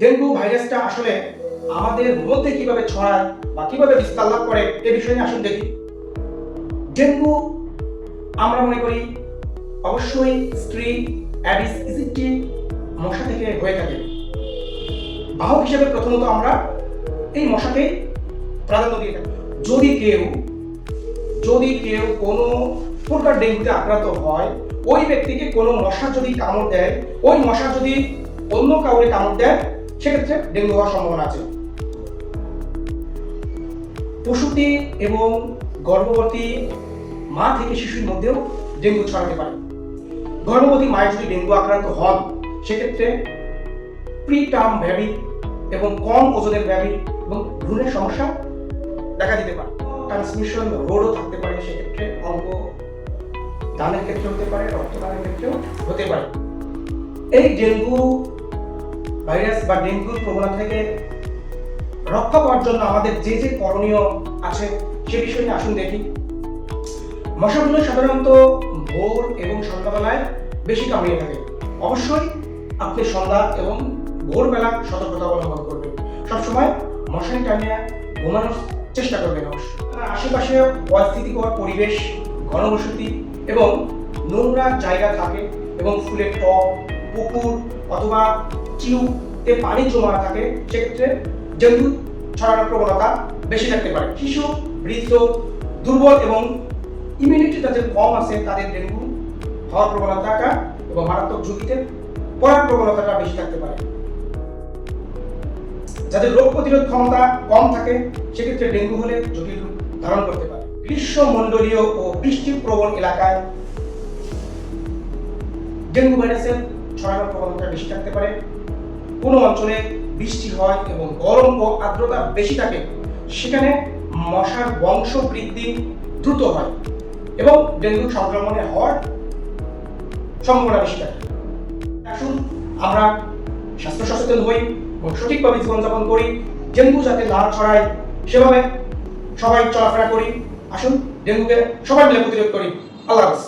Dengue ভাইরাসটা আসলে আমাদের মধ্যে কীভাবে ছড়ায় বা কীভাবে বিস্তার লাভ করে, এ বিষয়ে আসুন দেখি। ডেঙ্গু, আমরা মনে করি, অবশ্যই স্ত্রী, অ্যাডিস ইজিপ্টি মশা থেকে হয়ে থাকে। বাহক হিসেবে প্রথমত আমরা এই মশাকে প্রাধান্য দিয়ে থাকি। যদি কেউ যদি কেউ কোনো প্রকার ডেঙ্গুতে আক্রান্ত হয়, ওই ব্যক্তিকে কোনো মশা যদি কামড় দেয়, ওই মশা যদি অন্য কাউরে কামড় দেয় সেক্ষেত্রে ডেঙ্গু হওয়ার সম্ভাবনা আছে। প্রসূতি এবং গর্ভবতী মা থেকে শিশুর মধ্যেও ডেঙ্গু ছড়াতে পারে। গর্ভবতী মায়ের যদি ডেঙ্গু আক্রান্ত হন, সেক্ষেত্রে প্রিটার্ম ভ্যাবি এবং কম ওজনের ভ্যাবি এবং ভ্রূণের সমস্যা দেখা দিতে পারে। ট্রান্সমিশন রোডও থাকতে পারে, সেক্ষেত্রে অঙ্গ দানের ক্ষেত্রে হতে পারে, রক্তদানের ক্ষেত্রেও হতে পারে। এই ডেঙ্গু ভাইরাস বা ডেঙ্গুর প্রবণতা থেকে রক্ষা পাওয়ার জন্য আমাদের যে যে করণীয় আছে, সে বিষয়ে নিয়ে আসুন দেখি। মশাগুলো সাধারণত ভোর এবং সন্ধ্যাবেলায় বেশি কামড়িয়ে থাকে। অবশ্যই আপনি সন্ধ্যা এবং ভোরবেলা সতর্কতা অবলম্বন করবেন। সবসময় মশারি টানিয়ে ঘুমানোর চেষ্টা করবেন অবশ্যই। আশেপাশে অস্থিতিকর পরিবেশ, ঘনবসতি এবং নোংরা জায়গা থাকে এবং ফুলের টব, পুকুর অথবা চিউতে পানি জমা থাকে, সেক্ষেত্রে ডেঙ্গু ছড়ানোর প্রবণতা বেশি থাকতে পারে। শিশু, বৃদ্ধ, দুর্বল এবং ইমিউনিটি যাদের কম আছে, তাদের ডেঙ্গু হওয়ার প্রবণতাটা এবং মারাত্মক ঝুঁকিতে পড়ার প্রবণতাটা বেশি থাকতে পারে। যাদের রোগ প্রতিরোধ ক্ষমতা কম থাকে, সেক্ষেত্রে ডেঙ্গু হলে জটিল রূপ ধারণ করতে পারে। গ্রীষ্মমণ্ডলীয় ও বৃষ্টি প্রবণ এলাকায় ডেঙ্গু ভাইরাসের ছড়ানোর প্রবণতা বেশি থাকতে পারে। কোনো অঞ্চলে বৃষ্টি হয় এবং গরম ও আর্দ্রতা বেশি থাকে, সেখানে মশার বংশ বৃদ্ধি দ্রুত হয় এবং ডেঙ্গু সংক্রমণে হওয়ার সম্ভাবনা বেশি থাকে। আসুন, আমরা স্বাস্থ্য সচেতন হই এবং সঠিকভাবে জীবনযাপন করি। ডেঙ্গু যাতে না ছড়ায়, সেভাবে সবাই চলাফেরা করি। আসুন, ডেঙ্গুকে সবাই মিলে প্রতিরোধ করি। আল্লাহ হাফেজ।